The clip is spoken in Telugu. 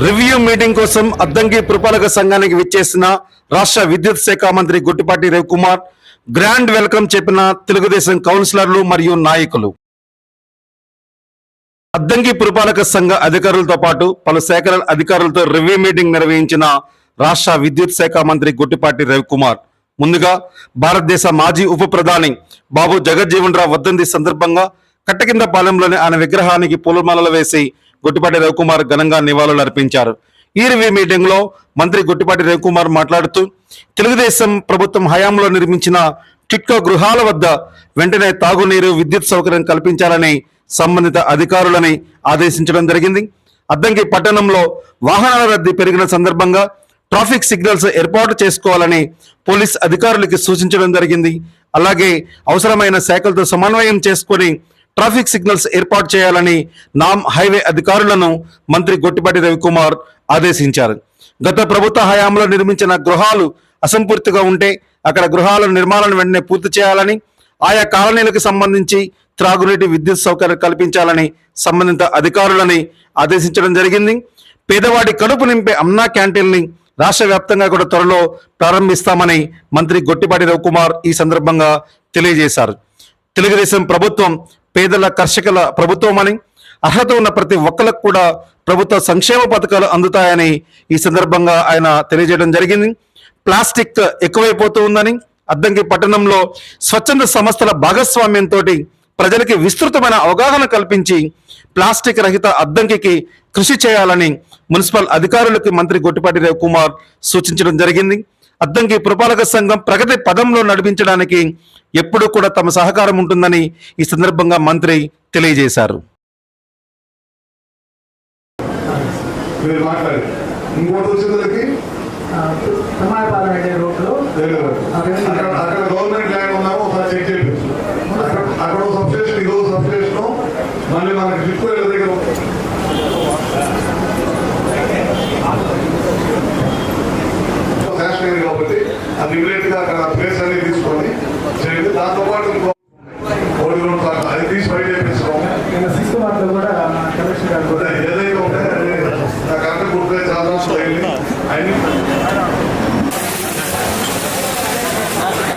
రివ్యూ మీటింగ్ కోసం అద్దంకి పురపాలక సంఘానికి విచ్చేసిన రాష్ట్ర విద్యుత్ శాఖ మంత్రి గుట్టిపాటి రవికుమార్ గ్రాండ్ వెల్కమ్ చెప్పిన తెలుగుదేశం కౌన్సిలర్లు మరియు నాయకులు. అద్దంకి పురపాలక సంఘ అధికారులతో పాటు పలు శాఖల అధికారులతో రివ్యూ మీటింగ్ నిర్వహించిన రాష్ట్ర విద్యుత్ శాఖ మంత్రి గుట్టిపాటి రవికుమార్. ముందుగా భారతదేశ మాజీ ఉప ప్రధాని బాబు జగజ్జీవన్ రావు వద్దంది సందర్భంగా కట్టకిందపాలెంలోని ఆయన విగ్రహానికి పూలమాలలు వేసి గుట్టిపాటి రవికుమార్ ఘనంగా నివాళులు అర్పించారు. ఈ రివ్యూ మీటింగ్లో మంత్రి గుట్టిపాటి రవికుమార్ మాట్లాడుతూ తెలుగుదేశం ప్రభుత్వం హయాంలో నిర్మించిన టిట్కో గృహాల వద్ద వెంటనే తాగునీరు విద్యుత్ సౌకర్యం కల్పించాలని సంబంధిత అధికారులని ఆదేశించడం జరిగింది. అద్దంకి పట్టణంలో వాహనాల రద్దీ పెరిగిన సందర్భంగా ట్రాఫిక్ సిగ్నల్స్ ఏర్పాటు చేసుకోవాలని పోలీస్ అధికారులకి సూచించడం జరిగింది. అలాగే అవసరమైన శాఖలతో సమన్వయం చేసుకొని ట్రాఫిక్ సిగ్నల్స్ ఏర్పాటు చేయాలని నామ్ హైవే అధికారులను మంత్రి గొట్టిపాటి రవికుమార్ ఆదేశించారు. గత ప్రభుత్వ హయాంలో నిర్మించిన గృహాలు అసంపూర్తిగా ఉంటే అక్కడ గృహాల నిర్మాణాలను వెంటనే పూర్తి చేయాలని ఆయా కాలనీలకు సంబంధించి త్రాగునీటి విద్యుత్ సౌకర్యం కల్పించాలని సంబంధిత అధికారులని ఆదేశించడం జరిగింది. పేదవాడి కడుపు నింపే అన్నా క్యాంటీన్ని రాష్ట్ర వ్యాప్తంగా కూడా త్వరలో ప్రారంభిస్తామని మంత్రి గొట్టిపాటి రవికుమార్ ఈ సందర్భంగా తెలియజేశారు. తెలుగుదేశం ప్రభుత్వం పేదల కర్షకుల ప్రభుత్వమని అర్హత ఉన్న ప్రతి ఒక్కరికి కూడా ప్రభుత్వ సంక్షేమ పథకాలు అందుతాయని ఈ సందర్భంగా ఆయన తెలియజేయడం జరిగింది. ప్లాస్టిక్ ఎక్కువైపోతూ ఉందని అద్దంకి పట్టణంలో స్వచ్ఛంద సంస్థల భాగస్వామ్యంతో ప్రజలకి విస్తృతమైన అవగాహన కల్పించి ప్లాస్టిక్ రహిత అద్దంకికి కృషి చేయాలని మున్సిపల్ అధికారులకు మంత్రి గొట్టిపాటి రవికుమార్ సూచించడం జరిగింది. అద్దంకి పురపాలక సంఘం ప్రగతి పదంలో నడిపించడానికి ఎప్పుడూ కూడా తమ సహకారం ఉంటుందని ఈ సందర్భంగా మంత్రి తెలియజేశారు. మీరు మాట్లాడి ఇంకోటి లిబరేట్గా అక్కడ ప్లేస్ అనేది తీసుకొని చేయండి. దాంతోపాటు ఇంకో కోడి రోడ్ అది తీసి బయట చేపించుకోము ఏదైతే ఉంటే నాకు అంత గుర్తు చాలా అయింది. అయినా